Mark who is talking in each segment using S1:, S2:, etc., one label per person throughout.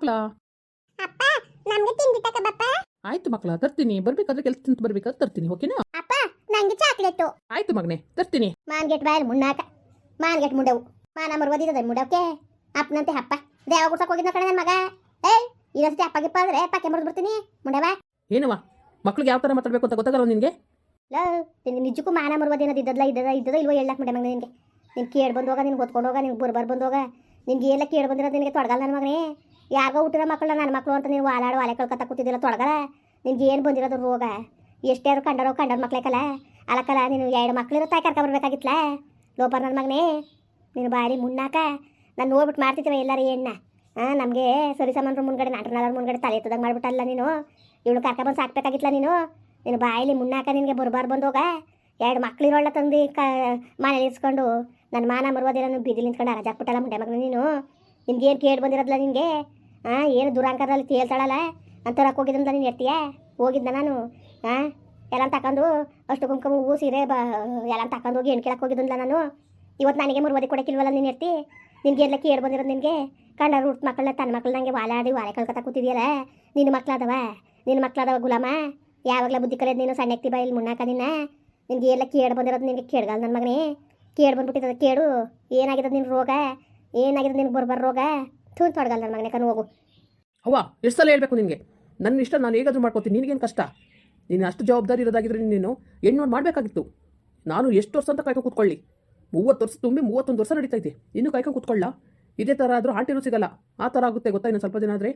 S1: ಮಕ್ಳ?
S2: ಅಪ್ಪ ನಮ್ಗೆ ತಿಂಡಿ ತಕ ಬಪ್ಪ.
S1: ಆಯ್ತು ಮಕ್ಳ ತರ್ತೀನಿ. ಬರ್ಬೇಕಾದ್ರೆ ಕೆಲಸ ತಿಂತ ಬರ್ಬೇಕಾದ್ರೆ ತರ್ತೀನಿ ಓಕೆನಾ?
S2: ಅಪ್ಪ ನಂಗೆ ಚಾಕ್ಲೇಟು.
S1: ಆಯ್ತು ಮಗನೆ ತರ್ತೀನಿ.
S2: ಮಾನ್ಗೆಟ್ ಬಾಯಲ್ ಮುನ್ನಾಕ ಮಾನ್ಗೆಟ್ ಮುಂಡವು ಮಾನ ಮರುವದಿರದ ಮುಂಡವಕ್ಕೆ ಅಪ್ಪನಂತೆ ಅಪ್ಪ ದೇವ ಗುಡ್ಸಕ್ ಹೋಗಿದ್ನ ಕಣೆ ನನ್ನ ಮಗ. ಏಯ್ ಇನ್ನೊಂದ್ಸತಿ ಅಪ್ಪ ಗಿಪ್ಪ ಅಂದ್ರೆ ಪಕ್ಕೆ ಮುರಿದು ಬಿಡ್ತೀನಿ. ಮುಂಡವ
S1: ಏನವ ಮಕ್ಳಿಗೆ ಯಾವ ತರ ಮಾತಾಡಬೇಕು ಅಂತ ಗೊತ್ತಾಗಲ್ಲ ನಿನಗೆ?
S2: ಲೋ ನಿನ್ಗೆ ನಿಜಕ್ಕೂ ಮಾನ ಮರುವದೇನದು ಇದ್ದಲ್ಲ ಇದ್ದದ ಇದ್ದದ ಇಲ್ವ ಹೇಳಕ್ ಮುಂಡೆ ಮಗ ನಿನ್ಗೆ. ನಿನ್ ಕೇಳಿ ಬಂದೋಗ ನಿನ್ ಹೊತ್ಕೊಂಡು ಹೋಗ ನಿನ್ಗೆ ಬುರ್ಬರ್ ಬಂದೋಗ ನಿನ್ಗೆ ಎಲ್ಲ ಕೇಳಿ ಬಂದಿರೋದು ನಿನಗೆ ತೊಡಗಲ್ಲ ನನ್ನ ಮಗನೇ. ಯಾರಿಗೋ ಹುಟ್ಟಿರೋ ಮಕ್ಕಳು ನನ್ನ ಮಕ್ಕಳು ಅಂತ ನೀವು ಆಲಾಡು ವಾಲೆ ಕಳ್ಕೊತ ಕೂತಿದ್ದಿಲ್ಲ ತೊಳಗಲ ನಿನ್ಗೆ ಏನು ಬಂದಿರೋದು ರೋಗ? ಎಷ್ಟೇ ಅವ್ರು ಕಂಡರೋ ಕಂಡರ ಮಕ್ಳೇಕಲ್ಲ ಅಲಕ್ಕಲ್ಲ ನೀನು ಎರಡು ಮಕ್ಳಿರೋ ತಾಯಿ ಕರ್ಕ ಬರ್ಬೇಕಾಗಿತ್ಲ? ಲೋಪರ್ ನನ್ನ ಮಗನೇ, ನೀನು ಬಾರಿ ಮುನ್ನಾಕ ನಾನು ನೋಡ್ಬಿಟ್ಟು ಮಾಡ್ತಿದ್ದೀವ ಎಲ್ಲರೂ ಎಣ್ಣ ಹಾಂ ನಮಗೆ ಸರಿ ಸಾಮಾನ್ರು ಮುಂದ್ಗಡೆ ನಾಟನಾದ್ರ ಮುಂದ್ಗಡೆ ತಲೆ ಎತ್ತದಂಗೆ ಮಾಡ್ಬಿಟ್ಟಲ್ಲ ನೀನು? ಇವಳು ಕರ್ಕ ಸಾಕ್ಬೇಕಾಗಿತ್ತಲ್ಲ ನೀನು? ನೀನು ಬಾಯಲ್ಲಿ ಮುನ್ನಾಕ ನಿನಗೆ ಬರಬಾರ್ ಬಂದೋಗ? ಎರಡು ಮಕ್ಳಿರೋಳ್ಳ ತಂದು ಕ, ಮನೇಲಿ ಇಸ್ಕೊಂಡು ನನ್ನ ಮಾನ ಮರುವುದಿಲ್ಲ ಬೀದಿ ನಿಂತ್ಕೊಂಡು ಅರಜಾಕ್ಬಿಟ್ಟಲ್ಲ ಮುಂಡೆ ಮಗನ ನೀನು? ನಿನ್ಗೆ ಏನು ಕೇಳಿ ಬಂದಿರೋದಿಲ್ಲ ನಿನಗೆ? ಹಾಂ ಏನು ದುರಾಂಕರಲ್ಲಿ ತೇಲ್ತಾಳಲ್ಲ? ಅಂತರಕ್ಕೆ ಹೋಗಿದ್ದಂತ ನೀನು ಎತ್ತೀಯ? ಹೋಗಿದ್ದ ನಾನು ಹಾಂ ಎಲ್ಲ ತಕೊಂಡು ಅಷ್ಟು ಕುಂಕುಮ ಹೂವು ಸೀರೆ ಬ ಎಲ್ಲ ತಕೊಂಡು ಹೋಗಿ ಏನು ಕೇಳಕ್ಕೆ ಹೋಗಿದ್ದಂತ ನಾನು. ಇವತ್ತು ನನಗೆ ಮುರುವದಿ ಕೊಡಕ್ಕಿಲ್ವಲ್ಲ ನೀನು ಎತ್ತಿ? ನಿನಗೆ ಎಲ್ಲ ಕೇಳಿ ಬಂದಿರೋದು ನಿನಗೆ? ಕಂಡ ಹುಟ್ಟು ಮಕ್ಕಳನ್ನ ತನ್ನ ಮಕ್ಕಳು ನನಗೆ ವಾಲಾಡಿ ವಾಲೆ ಕಳ್ಕೊತ ಕೂತಿದೆಯಲ್ಲ? ನಿನ್ನ ಮಕ್ಕಳದವ ನಿನ್ನ ಮಕ್ಕಳದವ ಗುಲಾಮ? ಯಾವಾಗಲ ಬುದ್ಧಿ ಕಲಿಯೋದು ನೀನು ಸಣ್ಣಕ್ಕೆ ಬಾ ಇಲ್ಲಿ ಮುನ್ನಾಕ ನಿನ್ನ? ನಿನಗೆ ಎಲ್ಲ ಕೇಳಿ ಬಂದಿರೋದು ನಿನಗೆ ಕೇಳ್ಗಲ್ಲ ನನ್ನ ಮಗನೇ? ಕೇಳಿ ಬಂದ್ಬಿಟ್ಟಿದ್ದ ಕೇಳು ಏನಾಗಿದೆ ನಿನ್ನ ರೋಗ? ಏನಾಗಿದೆ ನಿನಗೆ ಬರ್ಬರ್ ರೋಗ? ಥೂ ತೊಡಗಲ್ಲ ನನ್ನ ಮಗನೇ ಕಣ್ಣು ಹೋಗು.
S1: ಅವ್ವ ಎಷ್ಟು ಸಲ ಹೇಳಬೇಕು ನಿನಗೆ? ನನ್ನ ಇಷ್ಟ ನಾನು ಹೇಗಾದರೂ ಮಾಡ್ಕೊತೀನಿ ನಿನಗೇನು ಕಷ್ಟ? ನೀನು ಅಷ್ಟು ಜವಾಬ್ದಾರಿ ಇರೋದಾಗಿದ್ರೆ ನೀನು ಹೆಣ್ಣು ಮಾಡಬೇಕಾಗಿತ್ತು. ನಾನು ಎಷ್ಟು ವರ್ಷ ಅಂತ ಕಾಯ್ಕೊಂಡು ಕೂತ್ಕೊಳ್ಳಿ. ಮೂವತ್ತು ವರ್ಷ ತುಂಬಿ ಮೂವತ್ತೊಂದು ವರ್ಷ ನಡೀತೈತೆ ಇನ್ನೂ ಕಾಯ್ಕೊಂಡು ಕೂತ್ಕೊಳ್ಳ? ಇದೇ ಥರ ಆದರೂ ಆಂಟಿನೂ ಸಿಗಲ್ಲ. ಆ ಥರ ಆಗುತ್ತೆ ಗೊತ್ತಾ ಇನ್ನು ಸ್ವಲ್ಪ ದಿನ ಆದರೆ?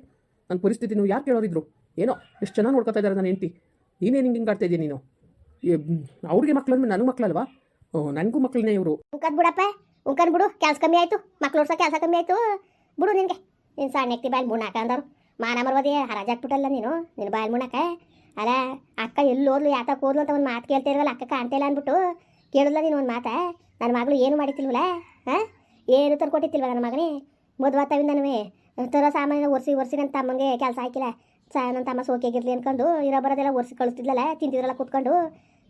S1: ನನ್ನ ಪರಿಸ್ಥಿತಿ ನೀವು ಯಾರು ಕೇಳೋರಿದ್ರು? ಏನೋ ಎಷ್ಟು ಚೆನ್ನಾಗಿ ನೋಡ್ಕೊತಾ ಇದ್ದಾರೆ ನನ್ನ ಹೆಂಡತಿ. ನೀನೇನು ಹಿಂಗೆ ಹಿಂಗೆ ಆಡ್ತಾ ಇದೀಯ ನೀನು? ಅವ್ರಿಗೆ ಮಕ್ಳು ಅಂದ್ರೆ ನನಗೂ ಮಕ್ಕಳಲ್ವಾ ನನಗೂ ಮಕ್ಕಳನ್ನೇ ಇವರು.
S2: ಬಿಡಪ್ಪ ಉಂಕನ್ ಬಿಡು ಕೆಲಸ ಕಮ್ಮಿ ಆಯಿತು ಮಕ್ಳು ವರ್ಷ ಕೆಲಸ ಕಮ್ಮಿ ಆಯ್ತು. ಬಿಡು ನಿನಗೆ. ನೀನು ಸಣ್ಣಕ್ತಿ ಬಾಯಲ್ಲಿ ಮುಣಾಕ ಅಂದರು ಮಾನ ಮರ್ವದಿ ನೀನು. ನಿನ್ನ ಬಾಯಲ್ಲಿ ಮುಣಾಕ ಅಲ್ಲ, ಅಕ್ಕ ಎಲ್ಲಿ ಹೋದ್ಲು ಯಾತಕ್ಕೆ ಓದ್ಲು ಅಂತ ಒಂದು ಮಾತು ಕೇಳ್ತಾ ಇರಲ್ಲ ಅಕ್ಕ ಕಾಣ್ತಿಲ್ಲ ಅಂದ್ಬಿಟ್ಟು ಕೇಳಿದ್ಲ ನೀನು ಒಂದು ಮಾತಾ. ನನ್ನ ಮಗಳು ಏನು ಮಾಡಿತಿಲ್ವಲ್ಲ? ಹಾಂ? ಏನು ತರ ಕೊಟ್ಟಿತ್ತಿಲ್ವ ನನ್ನ ಮಗನೇ? ಮದುವಾತವಿಂದನೂ ತರೋ ಸಾಮಾನ್ಯ ಒರೆಸಿ ಒರೆಸಿ ನನ್ನ ತಮ್ಮಂಗೆ ಕೆಲಸ ಹಾಕಿಲ್ಲ. ಸಾ ನನ್ನ ತಮ್ಮ ಸೋಕಿಯಾಗಿರ್ಲಿ ಅನ್ಕೊಂಡು ಇರೋ ಬರೋದೆಲ್ಲ ಒರೆಸಿ ಕಳಿಸ್ತಿದ್ಲಲ್ಲ ತಿಂತಿದ್ರಲ್ಲ ಕೂತ್ಕೊಂಡು.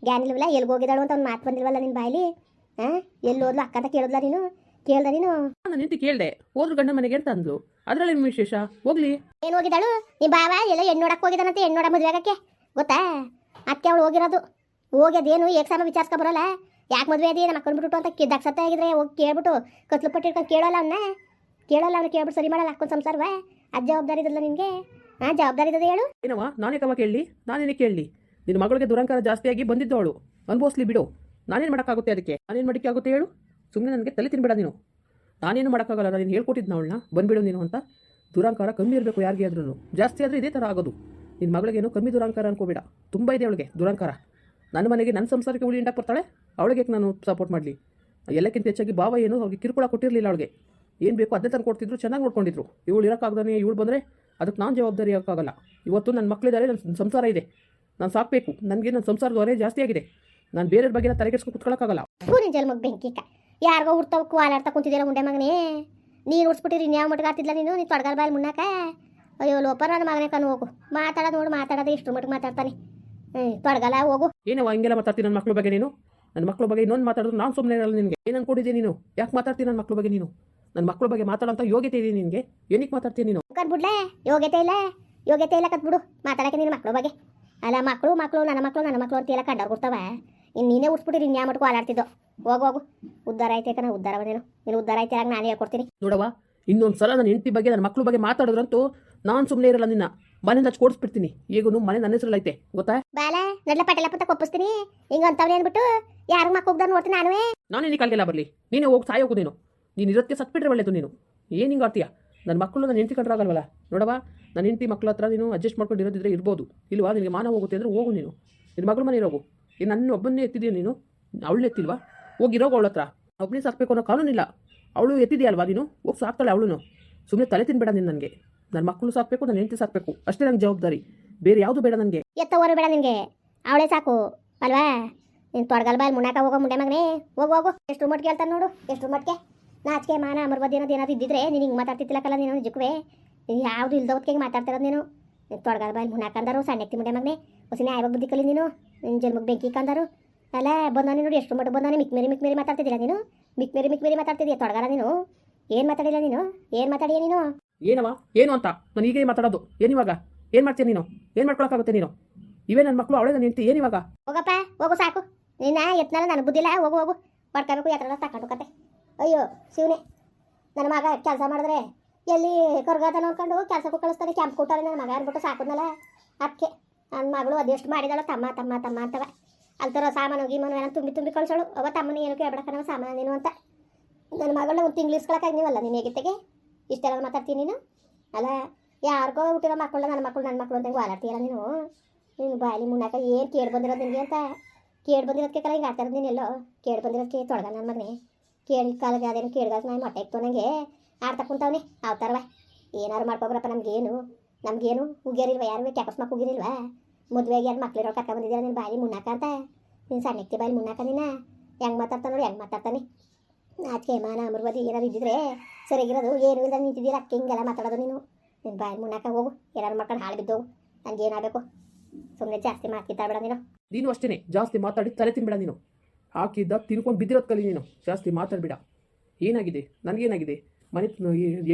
S2: ಗ್ಯಾನಿಲ್ವಲ್ಲ ಎಲ್ಲಿಗೆ ಹೋಗಿದ್ದಾಳು ಅಂತ ಒಂದು ಮಾತು ಬಂದಿಲ್ವಲ್ಲ ನಿನ್ನ ಬಾಯಲ್ಲಿ? ಹಾಂ? ಎಲ್ಲಿ ಹೋದ್ಲು ಅಕ್ಕ ಅಂತ ಕೇಳಿದ್ಲ ನೀನು? ಕೇಳ್ದ ನೀನು?
S1: ನಾನು ನಿಂತು ಕೇಳಿದೆ ಹೋದ್ರು ಗಂಡ ಮನೆಗೆ ಅಂತ ಅಂದ್ಲು. ಅದ್ರಲ್ಲಿ ವಿಶೇಷ? ಹೋಗ್ಲಿ.
S2: ಏನು ಹೋಗಿದ್ದಾಳು? ನಿಮ್ಮ ಬಾವ ಎಲ್ಲ ಹೆಣ್ಣು ನೋಡಕ್ಕೆ ಹೋಗಿದಾನಂತೆ ಹೆಣ್ಣು ನೋಡ ಮದುವೆ ಆಗಕ್ಕೆ. ಗೊತ್ತಾ? ಅದಕ್ಕೆ ಅವಳು ಹೋಗಿರೋದು. ಹೋಗ್ಯದೇನು ಏಕ್ಸಾಮ ವಿಚಾರಿಸ್ಕೊ ಬರೋಲ್ಲ. ಯಾಕೆ ಮದುವೆ ಅದೇ? ನಮ್ಮ ಅಕ್ಕನ ಬಿಟ್ಟು ಅಂತ ಸತ್ತ ಆಗಿದ್ರೆ ಹೋಗಿ ಕೇಳ್ಬಿಟ್ಟು ಕತ್ಲು ಇಟ್ಕೊಂಡು ಕೇಳೋಲ್ಲ ಅವನ್ನ ಕೇಳೋಲ್ಲ ಅವ್ನು ಕೇಳ್ಬಿಟ್ಟು ಸರಿ ಮಾಡಲ್ಲ ಅಕ್ಕನ ಸಂಸಾರವ? ಅದು ಜವಾಬ್ದಾರಿ ಇದಲ್ಲ ನಿನಗೆ ಹಾ ಜವಾಬ್ದಾರಿ ಇದೆ ಹೇಳು.
S1: ಏನವ್ವ ನಾನೇ ಕವ ಕೇಳಲಿ? ನಾನೇನೇ ಕೇಳಲಿ? ನಿನ್ನ ಮಗಳಿಗೆ ದುರಂಕಾರ ಜಾಸ್ತಿಯಾಗಿ ಬಂದಿದ್ದು ಅವಳು ಅನುಭವಿಸ್ಲಿ ಬಿಡು. ನಾನೇನು ಮಾಡೋಕ್ಕಾಗುತ್ತೆ ಅದಕ್ಕೆ? ನಾನೇನು ಮಾಡಿಕೆ ಆಗುತ್ತೆ ಹೇಳು? ಸುಮ್ಮನೆ ನನಗೆ ತಲೆ ತಿನ್ಬೇಡ ನೀನು. ನಾನೇನು ಮಾಡೋಕ್ಕಾಗಲ್ಲ, ನಾನು ಹೇಳ್ಕೊಟ್ಟಿದ್ನ ಅವಳನ್ನ, ಬಂದ್ಬಿಡು ನೀನು ಅಂತ. ದುರಾಂಕಾರ ಕಮ್ಮಿ ಇರಬೇಕು ಯಾರಿಗೆ ಆದ್ರೂ ಜಾಸ್ತಿ ಆದರೆ ಇದೇ ಥರ ಆಗೋದು. ನಿನ್ನ ಮಗಳಿಗೇನು ಕಮ್ಮಿ ದುರಂಕಾರ ಅನ್ಕೋಬೇಡ. ತುಂಬ ಇದೆ ಅವಳಿಗೆ ದುರಂಕಾರ. ನನ್ನ ಮನೆಗೆ ನನ್ನ ಸಂಸಾರಕ್ಕೆ ಉಳಿ ಇಂಡಕ್ಕೆ ಬರ್ತಾಳೆ? ಅವಳಿಗೆ ನಾನು ಸಪೋರ್ಟ್ ಮಾಡಲಿ? ಎಲ್ಲಕ್ಕಿಂತ ಹೆಚ್ಚಾಗಿ ಭಾವ ಏನು ಅವ್ರಿಗೆ ಕಿರುಕುಳ ಕೊಟ್ಟಿರಲಿಲ್ಲ ಅವಳಿಗೆ. ಏನು ಬೇಕು ಅದೇ ತಂದು ಕೊಡ್ತಿದ್ರು, ಚೆನ್ನಾಗಿ ನೋಡ್ಕೊಂಡಿದ್ರು. ಇವಳು ಇರೋಕ್ಕಾಗ್ದಾನೆ, ಇವಳು ಬಂದರೆ ಅದಕ್ಕೆ ನಾನು ಜವಾಬ್ದಾರಿ ಆಗೋಕ್ಕಾಗಲ್ಲ ಇವತ್ತು ನನ್ನ ಮಕ್ಕಳಿದ್ದಾರೆ ನನ್ನ ಸಂಸಾರ ಇದೆ. ನಾನು ಸಾಕಬೇಕು. ನನಗೆ ನನ್ನ ಸಂಸಾರದ ಹೊರೆ ಜಾಸ್ತಿ ಆಗಿದೆ. ನಾನು ಬೇರೆಯವ್ರ ಬಗ್ಗೆ ತಲೆಗೆಡ್ಸ್ಕೊಂಡು ಕುತ್ಕೊಳ್ಳೋಕ್ಕಾಗಲ್ಲ
S2: ಯಾರಿಗೋ ಹುಡ್ತಾವ ವಾಲಾಡ್ತಾ ಕುಂತಿದ್ದೀರ ಮುಂಡೆ ಮಗನೇ. ನೀನು ಉಡ್ಸ್ಬಿಟ್ಟಿರಿ ಇನ್ಯಾವ ಮಟ್ಟಿಗೆ ಆಡ್ತಿದ್ಲ ನೀನು? ನೀನು ತೊಡಗಲ್ ಬಾಯಲ್ಲಿ ಮುನ್ನಾಕ ಅಯ್ಯೋ ಲೋಪ ನನ್ನ ಮಗನೇ ಕಣ್ಣು ಹೋಗು. ಮಾತಾಡೋದು ನೋಡು ಮಾತಾಡೋದು ಇಷ್ಟು ಮಟ್ಟಿಗೆ ಮಾತಾಡ್ತಾನೆ. ಹ್ಞೂ ತೊಡಗಲ್ಲ ಹೋಗು.
S1: ಏನೋ ಹಂಗೆಲ್ಲ ಮಾತಾಡ್ತೀನಿ ನನ್ನ ಮಕ್ಳ ಬಗ್ಗೆ ನೀನು? ನನ್ನ ಮಕ್ಳು ಬಗ್ಗೆ ಇನ್ನೊಂದು ಮಾತಾಡಿದ್ರು ನಾನು ಸುಮ್ಮನೆ ಇರಲ್ಲ ನಿನಗೆ. ಏನು ಅನ್ಕೊಂಡಿದ್ದೆ ನೀನು? ಯಾಕೆ ಮಾತಾಡ್ತೀನಿ ನನ್ನ ಮಕ್ಳ ಬಗ್ಗೆ ನೀನು? ನನ್ನ ಮಕ್ಳು ಬಗ್ಗೆ ಮಾತಾಡೋಂಥ ಯೋಗ್ಯತೆ ಇದೆ ನಿನಗೆ. ಏನಕ್ಕೆ ಮಾತಾಡ್ತೀನಿ ನೀನು?
S2: ಕಟ್ಬಿಡ್ಲೆ ಯೋಗ್ಯತೆ ಇಲ್ಲ? ಯೋಗ್ಯತೆ ಇಲ್ಲ ಕತ್ಬಿಡು ಮಾತಾಡಕ್ಕೆ ನಿನ್ನ ಮಕ್ಳ ಬಗ್ಗೆ. ಅಲ್ಲ ಮಕ್ಕಳು ಮಕ್ಕಳು ನನ್ನ ಮಕ್ಕಳು ನನ್ನ ಮಕ್ಕಳು ಅಂತ ಎಲ್ಲ ಕಂಡವ್ರು ಕೊಡ್ತಾವ ಇನ್ನು ನೀನೇ ಉಡ್ಸ್ಬಿಟ್ಟು ಇನ್ನು ಯಾವ ಮಟ್ಕೊ ಆಲಾಡ್ತಿದ್ದೋ ಹೋಗು ಹೋಗು. ಉದ್ದಾರ ಐತೆ ಕಣ ಉದ್ದಾರ ಬಂದೇನು. ನೀನು ಉದ್ದಾರ ಐತೆ ಆಗ ನಾನು ಹೇಳ್ಕೊಡ್ತೀನಿ.
S1: ನೋಡವ್ವ ಇನ್ನೊಂದು ಸಲ ನನ್ನ ಹೆಂಡತಿ ಬಗ್ಗೆ ನನ್ನ ಮಕ್ಳ ಬಗ್ಗೆ ಮಾತಾಡಿದ್ರಂತೂ ನಾನು ಸುಮ್ಮನೆ ಇರಲ್ಲ ನಿನ್ನ. ಮನೆಯಿಂದ ಹಚ್ಚಿ ಕೊಡಿಸ್ಬಿಡ್ತೀನಿ. ಈಗೂ ಮನೆ ನನ್ನ ಹೆಸರಲ್ಲಿ ಐತೆ ಗೊತ್ತಾ?
S2: ಬಾಲೆ ನಡ್ಲ ಪಟ್ಟೆಲ್ಲ ಪತ್ತ ಕೊಪ್ಪಿಸ್ತೀನಿ. ಹಿಂಗ ಅಂತವ್ರು ಏನ್ಬಿಟ್ಟು ಯಾರು ಮಕ್ಕ ಹೋಗ್ದ ನೋಡ್ತೀನಿ ನಾನುವೇ?
S1: ನಾನು ನಿನ್ನ ಕಾಲಿಗೆಲ್ಲ ಬರಲಿ? ನೀನೇ ಹೋಗಿ ಸಾಯೋಗು ನೀನು. ನೀನು ಇರೋಕ್ಕೆ ಸತ್ಬಿಟ್ರೆ ಒಳ್ಳೆದು ನೀನು. ಏನು ಹಿಂಗೆ ಆಡ್ತೀಯ? ನನ್ನ ಮಕ್ಕಳು ನನ್ನ ಹೆಂಡತಿ ಕಂಡ್ರಾಗಲ್ವಲ್ಲ ನೋಡವ ನನ್ನ ಹೆಂಡತಿ ಮಕ್ಕಳ ಹತ್ರ ನೀನು ಅಡ್ಜಸ್ಟ್ ಮಾಡ್ಕೊಂಡು ಇರೋದಿದ್ರೆ ಇರ್ಬೋದು. ಇಲ್ವಾ? ನಿನಗೆ ಮಾನ ಹೋಗುತ್ತೆ ಅಂದರೆ ಹೋಗು ನೀನು. ನಿನ್ನ ಮಗಳ ಮನೆ ಹೋಗು. ಏನು ನನ್ನ ಒಬ್ಬನ್ನೇ ಎತ್ತಿದೀಯ ನೀನು? ಅವಳನ್ನ ಎತ್ತಿಲ್ವಾ? ಹೋಗಿರೋಗ ಅವಳ ಹತ್ರ ಒಬ್ಬನೇ ಸಾಕಬೇಕು ಅನ್ನೋ ಕಾನೂನಿಲ್ಲ ಅವಳು ಎತ್ತಿದೆಯಲ್ವಾ ನೀನು? ಹೋಗಿ ಸಾಕ್ತಾಳೆ ಅವಳು ಸುಮ್ಮನೆ ತಲೆ ತಿನ್ಬೇಡ ನೀನು ನನಗೆ. ನನ್ನ ಮಕ್ಕಳು ಸಾಕಬೇಕು ನನ್ನ ಹೆಂಡತಿ ಸಾಕಬೇಕು. ಅಷ್ಟೇ ನಂಗೆ ಜವಾಬ್ದಾರಿ. ಬೇರೆ ಯಾವುದು ಬೇಡ ನನಗೆ.
S2: ಎತ್ತವರು ಬೇಡ ನಿನಗೆ. ಅವಳೇ ಸಾಕು. ಅಲ್ವಾ? ನೀನು ತೊಡಗಲ್ ಬಾಯಲ್ಲಿ ಮುನ್ನಾಕ ಹೋಗೋ ಮುಂಡೆ ಮಗನೇ. ಹೋಗು ಹೋಗು. ಎಷ್ಟು ಮಟ್ಟಿಗೆ ಹೇಳ್ತಾನೆ ನೋಡು. ಎಷ್ಟು ಮಟ್ಟಿಗೆ ನಾಚಿಕೆ, ಮಾನ ಅಮರ್ಬದಿ ಅನ್ನೋದು ಏನಾದ್ರು ಇದ್ದಿದ್ರೆ ನೀನು ಹಿಂಗೆ ಮಾತಾಡ್ತಿತ್ತಿಲ್ಲಕ್ಕಲ್ಲ ನೀನು ನಿಜಕ್ಕೂ ಯಾವುದು ಇಲ್ದವತ್ತಿಗೆ ಮಾತಾಡ್ತಿರೋದು ನೀನು? ತೊಡಗಲ್ ಬಾಯಲ್ಲಿ ಮುನ್ನಾಕ ಅಂದರು ಸಣ್ಣಕ್ತಿ ಮುಂಡೆ ಮಗನೇ. ಹೊಸ ಆಯ್ವಾಗ ಬುದ್ಧಿ ಕಲಿ ನೀನು. ನಿನ್ನ ಜನ್ಮಕ್ಕೆ ಬೆಂಕಿ ಕಂದರು? ಅಲ್ಲ ಬಂದಾನೆ ನೋಡಿ ಎಷ್ಟು ಮಟ್ಟ ಬಂದಾನೆ. ಮಿಕ್ ಮೇರಿ ಮಿಕ್ ಮೇರಿ ಮಾತಾಡ್ತಿದ್ದಿಲ್ಲ ನೀನು? ಮಿಕ್ ಮೇರಿ ಮಿಕ್ ಮೇರಿ ಮಾತಾಡ್ತಿದ್ಯಾ ತೊಡಗಾರ ನೀನು? ಏನು ಮಾತಾಡಿಲ್ಲ ನೀನು? ಏನು ಮಾತಾಡಿಯ ನೀನು?
S1: ಏನವ? ಏನು ಅಂತ? ನಾನು ಈಗೇ ಮಾತಾಡೋದು. ಏನಿವಾಗ ಏನು ಮಾಡ್ತೀಯ ನೀನು? ಏನು ಮಾಡ್ಕೊಳಕ್ಕಾಗುತ್ತೆ ನೀನು? ಇವೇ ನನ್ನ ಮಕ್ಕಳು ಅವಳೇ ನಾನು ಏನು ಏನಿವಾಗ
S2: ಹೋಗಪ್ಪ ಹೋಗು ಸಾಕು. ನಿನ್ನ ಎತ್ನಾಲ ನನಗೆ ಬುದ್ಧಿಲ್ಲ. ಹೋಗು ಹೋಗು. ಮಾಡ್ಕೋಬೇಕು ಯಾತ್ರ ತಕೊಂಡು ಕತೆ. ಅಯ್ಯೋ ಶಿವನೇ. ನನ್ನ ಮಗ ಕೆಲಸ ಮಾಡಿದ್ರೆ ಎಲ್ಲಿ ಕೊರಗಾದ ನೋಡ್ಕೊಂಡು ಕೆಲಸಕ್ಕೂ ಕಳಿಸ್ತಾರೆ ಕ್ಯಾಂಪ್ ಕೊಟ್ಟಾರೆ ನನ್ನ ಮಗ ಅಂದ್ಬಿಟ್ಟು ಸಾಕಿದ್ನಲ್ಲ. ಅದಕ್ಕೆ. ನನ್ನ ಮಗಳು ಅದೆಷ್ಟು ಮಾಡಿದಾಳ ತಮ್ಮ ತಮ್ಮ ತಮ್ಮ ಅಂತವ. ಅಲ್ತರ ಸಾಮಾನು ಗೀಮಾನು ಏನೋ ತುಂಬಿ ತುಂಬಿ ಕಳ್ಸೋಳು. ಅವ ತಮ್ಮನ ಏನು ಕೇಳ್ಬಿಡಕ್ಕ ಸಾಮಾನು ನೀನು ಅಂತ. ನನ್ನ ಮಗಳನ್ನ ಒಂದು ತಿಂಗ್ಳು ನೀವಲ್ಲ ನೀನು ಹೇಗಿತ್ತೆಗೆ ಇಷ್ಟೆಲ್ಲ ಮಾತಾಡ್ತೀನಿ ನೀನು? ಅಲ್ಲ, ಯಾರಿಗೋ ಹುಟ್ಟಿರೋ ಮಕ್ಕಳು ನನ್ನ ಮಕ್ಕಳು ನನ್ನ ಮಕ್ಕಳು ಅಂತ ಓಲಾಡ್ತೀಯಲ್ಲ ನೀನು? ನೀನು ಬಾಯಲ್ಲಿ ಮುನ್ನಾಕ ಏನು ಕೇಳಿ ಬಂದಿರೋದು ನಿನಗೆ ಅಂತ? ಕೇಳಿ ಬಂದಿರೋದಕ್ಕೆ ಕಲ ಹಿಂಗೆ ಆಡ್ತಾರ ಎಲ್ಲೋ? ಕೇಳಿ ಬಂದಿರೋದಕ್ಕೆ ತೊಡಗ ನನ್ನ ಮಗನೇ. ಕೇಳಿ ಕಾಲಕ್ಕೆ ಅದೇನು ಕೇಳಿದಾಗ ನಾನು ಮೊಟ್ಟೆ ಇತ್ತು ನನಗೆ ಆಡ್ತಾ ಕುಂತವನೆ ಅವತಾರವ ಏನಾರು ಮಾಡ್ಕೊಬ್ರಪ್ಪ ನಮಗೇನು? ನಮಗೇನು? ಉಗಿಯರಿಲ್ವ ಯಾರು ಕ್ಯಾಪಸ್ ಮಕ್ಕ ಮದುವೆಗೆ ಯಾರು ಮಕ್ಳಿರೋ ಕರ್ಕ ಬಂದಿದ್ದೀರ ನಿನ್ನ ಬಾಯಿ ಮುನ್ನಾಕ ಅಂತ ನೀನು ಸಣ್ಣಕ್ಕೆ ಬಾಯಿ ಮುನ್ನಾಕ ನೀನು ಹೆಂಗೆ ಮಾತಾಡ್ತಾನೆ ನೋಡಿ ಹೆಂಗೆ ಮಾತಾಡ್ತಾನೆ ಅದಕ್ಕೆ ಮಾನ ಅಮೃವಾದಿ ಏನಾರು ಇದ್ದಿದ್ರೆ ಸರಿಗಿರೋದು ಏನು ಇಲ್ಲದ ನಿಂತಿದ್ದೀರ ಅಕ್ಕೆ ಹಿಂಗೆಲ್ಲ ಮಾತಾಡೋದು ನೀನು ನಿನ್ನ ಬಾಯಿ ಮುನ್ನಾಕ ಹೋಗು ಏನಾರು ಮಾಡ್ಕೊಂಡು ಹಾಳು ಬಿದ್ದೋಗು ನನಗೆ ಏನಾಗಬೇಕು ಸುಮ್ಮನೆ ಜಾಸ್ತಿ ಮಾತಾಡ್ಬೇಡ ನೀನು
S1: ನೀನು ಅಷ್ಟೇ ಜಾಸ್ತಿ ಮಾತಾಡಿ ತಲೆ ತಿನ್ಬೇಡ ನೀನು. ಹಾಕಿದ್ದ ತಿನ್ಕೊಂಡು ಬಿದ್ದಿರೋದು ಕಲಿ ನೀನು. ಜಾಸ್ತಿ ಮಾತಾಡಬೇಡ. ಏನಾಗಿದೆ? ನನಗೇನಾಗಿದೆ? ಮನೆ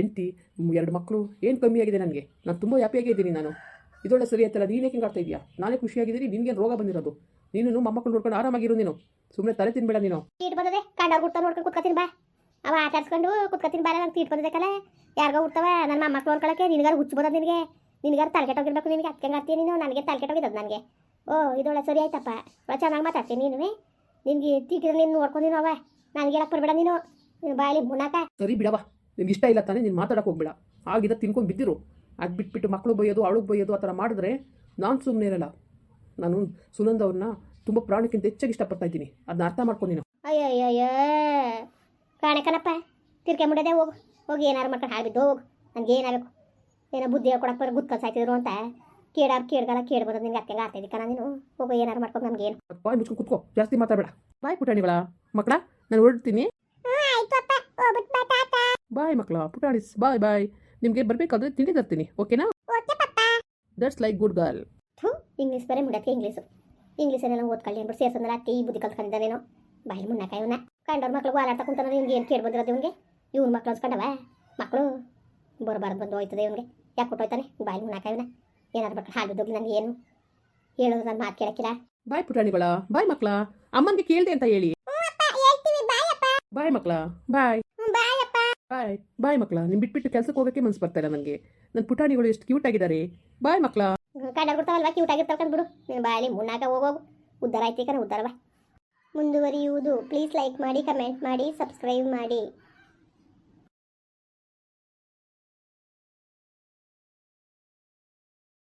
S1: ಎಂಟಿ, ಎರಡು ಮಕ್ಕಳು ಏನು ಕಮ್ಮಿ ಆಗಿದೆ ನನಗೆ? ನಾನು ತುಂಬ ಹ್ಯಾಪಿಯಾಗಿದ್ದೀನಿ ನಾನು. ಇದೊಳ್ಳೆ ಸರಿ ಆಯ್ತಲ್ಲ ನೀನು ಆಡ್ತಾ ಇದೆಯಾ ನಾನೇ ಖುಷಿಯಾಗಿದ್ದೀನಿ ನಿನಗೆ ರೋಗ ಬಂದಿರೋದು. ನೀನು ಮೊಮ್ಮಕ್ಕಳು ನೋಡ್ಕೊಂಡು ಆರಾಮಾಗಿರು ನೀನು. ಸುಮ್ಮನೆ ತಲೆ ತಿನ್ಬೇಡ ನೀನು.
S2: ತೀಟ್ ಬಂದದೆ ಕಂಡವ್ರು ಹುಡ್ತಾ ನೋಡ್ಕೊಂಡು ಕುತ್ಕೊತೀನಿ ಬಾ. ಅವ ಆಚರಿಸ್ಕೊಂಡು ಕುತ್ಕೊತೀನಿ ಬಾ ನಂಗೆ ತೀಟ್ ಬಂದಿದೆ ಕಲ ಯಾರಿಗೋ ಹುಡ್ತವ ನನ್ನ ಮೊಮ್ಮಕ್ಕಳು ನೋಡ್ಕೊಳಕ್ಕೆ ನಿನಗಾರು ಹುಚ್ಚು ಬರೋದು ನಿನಗೆ. ನಿನಗಾರು ತಲೆ ಕೆಟ್ಟೋಗಿರ್ಬೇಕು ನಿನಗೆ ಅದಕ್ಕೆ ಆಡ್ತೀನಿ ನೀನು? ನನಗೆ ತಲೆ ಕೆಟ್ಟೋಗಿದ್ದದು ನನಗೆ. ಓ ಇದೊಳ್ಳೆ ಸರಿ ಆಯ್ತಪ್ಪ. ಚೆನ್ನಾಗಿ ಮಾತಾಡ್ತೀನಿ ನೀನು. ನಿನಗೆ ತೀಟಿದ್ರೆ ನೀನು ನೋಡ್ಕೊಂಡಿನ ಅವ. ನನಗೆ ಹೇಳಕ್ಕೆ ಬರಬೇಡ ನೀನು. ನೀನು ಬಾಯಲ್ಲಿ ಮುನ್ನಾಕ
S1: ಸರಿ ಬಿಡವ ನಿಮ್ಗೆ ಇಷ್ಟ ಇಲ್ಲ ತಾನೆ ನೀನು ಮಾತಾಡೋಕೆ ಹೋಗ್ಬೇಡ. ಆಗಿದ್ದ ತಿನ್ಕೊಂಡು ಬಿದ್ದಿರು. ಅದು ಬಿಟ್ಬಿಟ್ಟು ಮಕ್ಕಳು ಬೈಯೋದು ಅವಳಿಗೆ ಬೈಯೋದು ಆ ಥರ ಮಾಡಿದ್ರೆ ನಾನು ಸುಮ್ಮನೆ ಇರಲ್ಲ. ನಾನು ಸುನಂದ್ ಅವ್ರನ್ನ ತುಂಬ ಪ್ರಾಣಕ್ಕಿಂತ ಹೆಚ್ಚಾಗಿ ಇಷ್ಟಪಡ್ತಾ ಇದ್ದೀನಿ. ಅದನ್ನ ಅರ್ಥ ಮಾಡ್ಕೊಂಡು ನೀನು.
S2: ಕಾಣೆ ಕಣಪ್ಪ ತಿರ್ಕೊಂಬಿಡದೆ ಹೋಗು. ಹೋಗಿ ಏನಾರು ಮಾಡ್ಕೊಂಡು ಹಾಗಿದ್ದು ಹೋಗು. ನನಗೆ ಏನಾಗಬೇಕು? ಏನೋ ಬುದ್ಧಿ ಹೇಳ್ಕೊಡಕ್ಕೆ ಬರೋ ಗುದ್ಕಲ್ ಸಾಯ್ತಿದ್ರು ಅಂತ. ಕೇಳಾರ ಕೇಳ್ಗಲ್ಲ ಕೇಳ್ಬೋದು ನಿಂಗೆ ಅತ್ತೆಗೆ ಆಗ್ತಾ ಕಣ ನೀನು? ಹೋಗೋ ಏನಾರು ಮಾಡ್ಕೊಂಡು ನಮ್ಗೆ ಏನು.
S1: ಬಾಯ್ ಮುಚ್ಕೊಂಡು ಕುತ್ಕೋ. ಜಾಸ್ತಿ ಮಾತಾಡಬೇಡ. ಬಾಯ್ ಪುಟಾಣಿಗಳ? ಮಕ್ಕಳ ನಾನು ಹೊರಡ್ತೀನಿ. ಬಾಯ್ ಮಕ್ಕಳ ಪುಟಾಣಿಸ್. ಬಾಯ್ ಬಾಯ್. ನಿಮಗೆ ಬರಬೇಕಾದ್ರೆ ತಿಂಡಿ ತರ್ತೀನಿ ಓಕೆನಾ
S2: ಓಕೆ ಪಪ್ಪ.
S1: ದಟ್ಸ್ ಲೈಕ್ ಗುಡ್ ಗರ್ಲ್
S2: ಥೂ ಇಂಗ್ಲೀಷ್ ಬೇರೆ ಮುಡಕ್ಕೆ ಇಂಗ್ಲೀಷು ಇಂಗ್ಲೀಷನ್ನೆಲ್ಲ ಓದ್ಕೊಳ್ಳಿ ಅಂದ್ಬಿಟ್ಟು ಸೇರ್ಸಂದ್ರೆ ಅತ್ತೆ ಈ ಬುದ್ಧಿ ಕಲ್ತ್ಕೊಂಡಿದ್ದಾನೇನೋ ಬಾಯಿ ಮುನ್ನಕ ಕೈವನ ಕಂಡವ್ರ ಮಕ್ಳು ಓಲಾಡ್ತಾ ಕುಂತಾನ ನಿಂಗೆ ಏನು ಕೇಳಿ ಬಂದಿರೋದು ಇವನ್ಗೆ? ಇವ್ನ ಮಕ್ಳು ಅನ್ಸ್ಕೊಂಡವ? ಮಕ್ಕಳು ಬರಬಾರ್ದು ಬಂದು ಹೋಯ್ತದೆ ಇವ್ನಿಗೆ. ಯಾಕೆ ಕೊಟ್ಟೋಯ್ತಾನೆ ಬಾಯಿ ಮುನ್ನಕ ಇವನ ಏನಾದ್ರು ಮಕ್ಳು ಹಾಲು ಬಿದ್ದೋಗಿ ನನಗೆ ಏನು? ಹೇಳೋದು ನನ್ನ ಮಾತು ಕೇಳಕ್ಕಿಲ್ಲ.
S1: ಬಾಯ್ ಪುಟಾಣಿಗಳ ಬಾಯ್ ಮಕ್ಕಳ ಅಮ್ಮನಿಗೆ ಕೇಳ್ದೆ ಅಂತ ಹೇಳಿ. ಬಾಯ್ ಮಕ್ಕಳ ಬಾಯ್. ಬಾಯ್ ಬಾಯ್ ಮಕ್ಕಳ ನಿಮ್ ಬಿಟ್ಬಿಟ್ಟು ಕೆಲ್ಸಕ್ಕೆ ಹೋಗಕ್ಕೆ ಮನ್ಸು ಬರ್ತಾ ಇಲ್ಲ ನನಗೆ ನನ್ನ ಪುಟಾಣಿಗಳು ಎಷ್ಟು ಕ್ಯೂಟ್ ಆಗಿದ್ದಾರೆ. ಬಾಯ್ ಮಕ್ಕಳ
S2: ಕಂಡ ಕೊಡ್ತಾವಲ್ವಾ ಕ್ಯೂಟ್ ಆಗಿರ್ತಾವ ಬಿಡು. ನೀನು ಬಾಯಲ್ಲಿ ಮುನ್ನಾಕ ಹೋಗೋಗು ಉದ್ದಾರ ಆಯ್ತು ಕಣ ಉದ್ದಾರವ ಮುಂದುವರಿಯುವುದು. ಪ್ಲೀಸ್ ಲೈಕ್ ಮಾಡಿ ಕಮೆಂಟ್ ಮಾಡಿ ಸಬ್ಸ್ಕ್ರೈಬ್ ಮಾಡಿ.